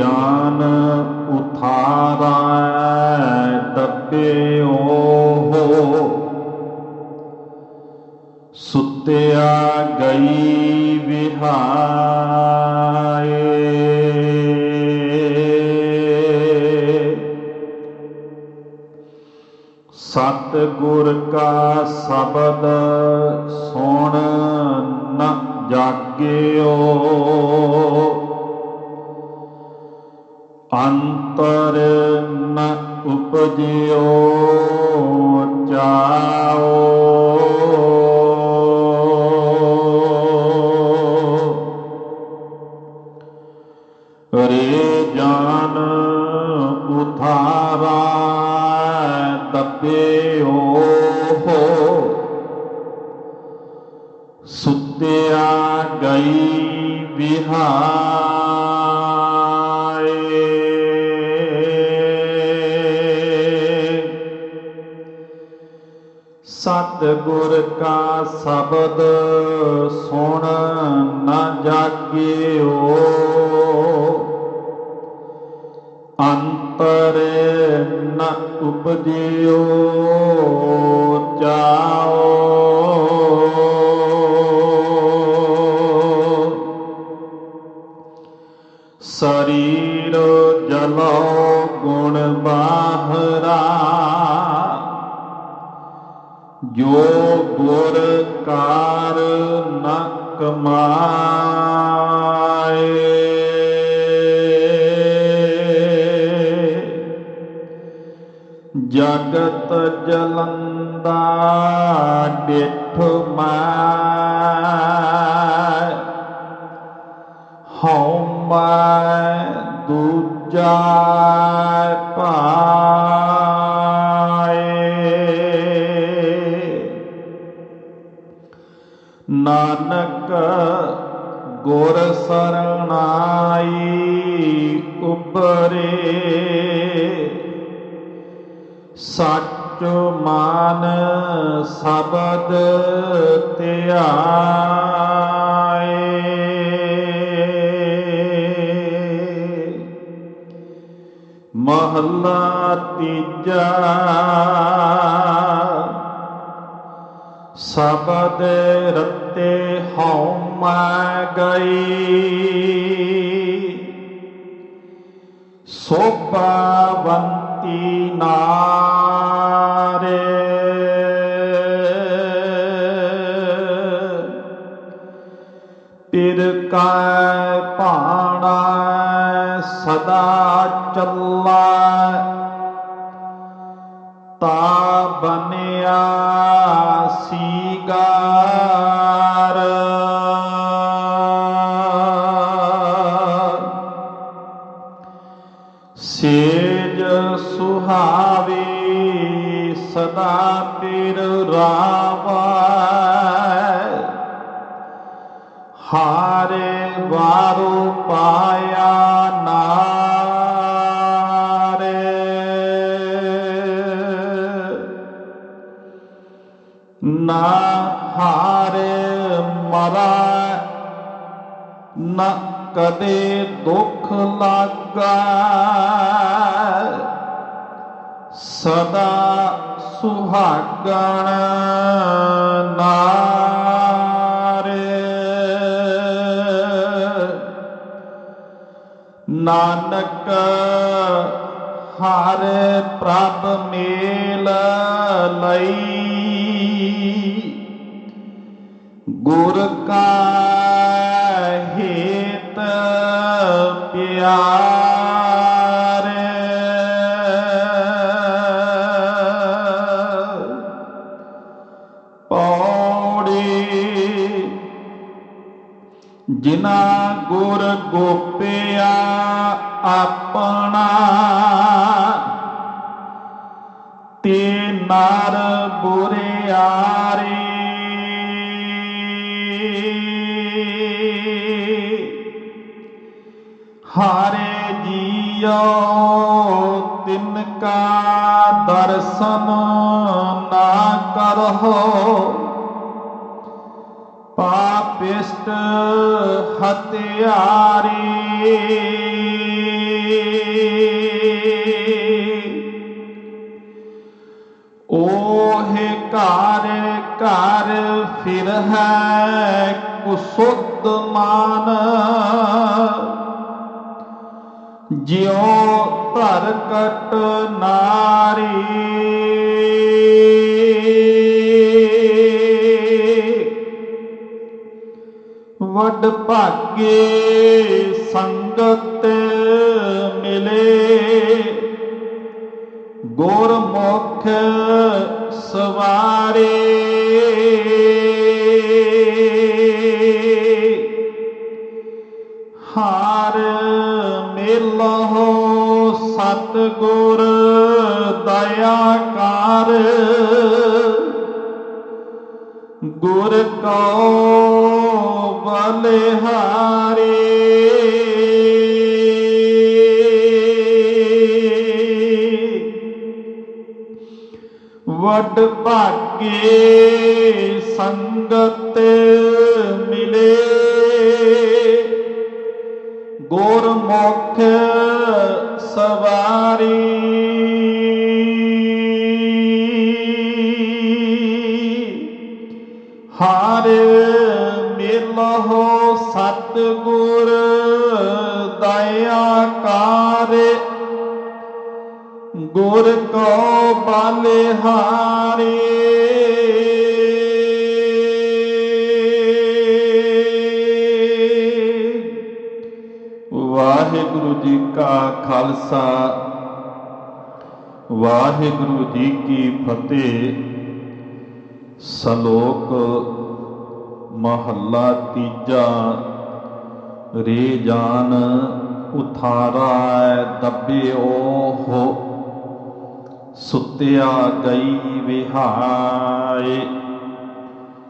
ਜਾਨ ਉਥਾਰੈ ਦੱਬੇ ਸੁੱਤਿਆ ਗਈ ਵਿਹਾਏ। ਸਤ ਗੁਰ ਕਾ ਸ਼ਬਦ ਸੁਣ ਨ ਜਾਗਿਓ। ਅੰਤਰ ਨ ਉਪਜਿਓ ਚਾਓ। ਰੇ ਜਾਨ ਉਥਾਰਾ ਦੱਬਿਓ ਸੁੱਤਿਆ ਗਈ ਵਿਹਾਏ ਸਤ ਗੁਰ ਕਾ ਸ਼ਬਦ ਸੁਣ ਨਾ ਜਾਗਿਓ। ਅੰਤਰ ਨ ਉਪਜਿਓ ਜਾਓ ਸਰੀਰ ਜਲੋ ਗੁਣ ਬਾਹਰਾ। ਜੋ ਗੁਰ ਕਾਰ ਨ ਕਮਾਏ। ਜਗਤ ਜਲੰਦਾ ਡਿਠ ਮੈਂ। ਹਉ ਮੈਂ ਦੂਜਾ ਪਾਏ ਨਾਨਕ ਗੁਰ ਸਰਣਾਈ ਉਪਰੇ। ਸੱਚ ਮਾਨ ਸ਼ਬਦ ਧਿਆਏ। ਮਹੱਲਾ ਤੀਜਾ। ਸ਼ਬਦ ਰਤੇ ਹਉ ਮੈਂ ਗਈ। ਸੋਭਾਵੰਤੀ ਨਾਰੇ। ਪਿਰ ਕੈ ਭਾਣਾ ਸਦਾ ਚੱਲਾ। ਤਾ ਬਨਿਆ ਸੇਜ ਸੁਹਾਵੇ ਸਦਾ ਪਿਰ ਰਾਵੈ। ਹਾਰੇ ਵਾਰੋ ਪਾਇਆ ਨਾਰੇ। ਨਾ ਹਾਰੇ ਮਰਾ ਨਾ ਕਦੇ ਦੁੱਖ ਲਾਗਾ। ਸਦਾ ਸੁਹਾਗਣ ਨਾਰੇ। ਨਾਨਕ ਹਰ ਪ੍ਰਭ ਮੇਲ ਲਈ। ਗੁਰ ਕਾ ਜਿਨਾ ਗੁਰ ਗੋਪਿਆ ਆਪਣਾ ਤੇ ਨਰ ਬੁਰਿਆਰੇ। ਹਾਰੇ ਜੀਓ ਤਿਨ ਕਾ ਦਰਸ਼ਨ ਨਾ ਕਰਹੁ। ਹਤਿਆਰੀ ਓਹ ਘਰ ਘਰ ਫਿਰ ਹੈ ਕੁਸੁੱਧ ਮਾਨ। ਜਿਉ ਧਰ ਕਟ ਨਾਰੀ। ਵੱਡ ਭਾਗੇ ਸੰਗਤ ਮਿਲੇ। ਗੁਰਮੁਖ ਸਵਾਰੇ। ਹਾਰ ਮਿਲਹੁ ਸਤਿਗੁਰ ਦਇਆ ਕਰ ਗੁਰ ਕਉ ਬਲਿਹਾਰੀ ਵੱਡ ਭਾਗੇ ਸੰਗਤ ਮਿਲੇ। ਗੁਰਮੁਖ ਸਤਿਗੁਰ ਦਇਆ ਕਰ। ਗੁਰ ਕੋ ਬਲਿਹਾਰੀ ਵਾਹਿਗੁਰੂ ਜੀ ਕਾ ਖਾਲਸਾ। ਵਾਹਿਗੁਰੂ ਜੀ ਕੀ ਫਤਿਹ। ਸ਼ਲੋਕ ਮਹੱਲਾ ਤੀਜਾ। ਰੇ ਜਾਨ ਉਥਾਰਾ ਦੱਬਿਓ ਹੋ, ਸੁੱਤਿਆ ਗਈ ਵਿਹਾਏ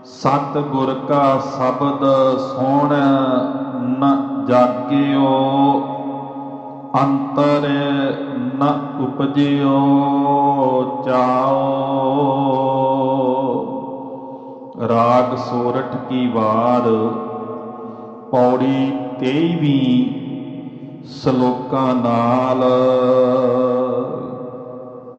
ਸਤ ਗੁਰ ਕਾ ਸ਼ਬਦ ਸੁਣ ਨ ਜਾਗਿਓ, ਅੰਤਰ ਨ ਉਪਜਿਓ ਚਾਓ। ਰਾਗ ਸੋਰਠ ਕੀ ਵਾਰ, ਪੌੜੀ 23ਵੀਂ ਸ਼ਲੋਕਾਂ ਨਾਲ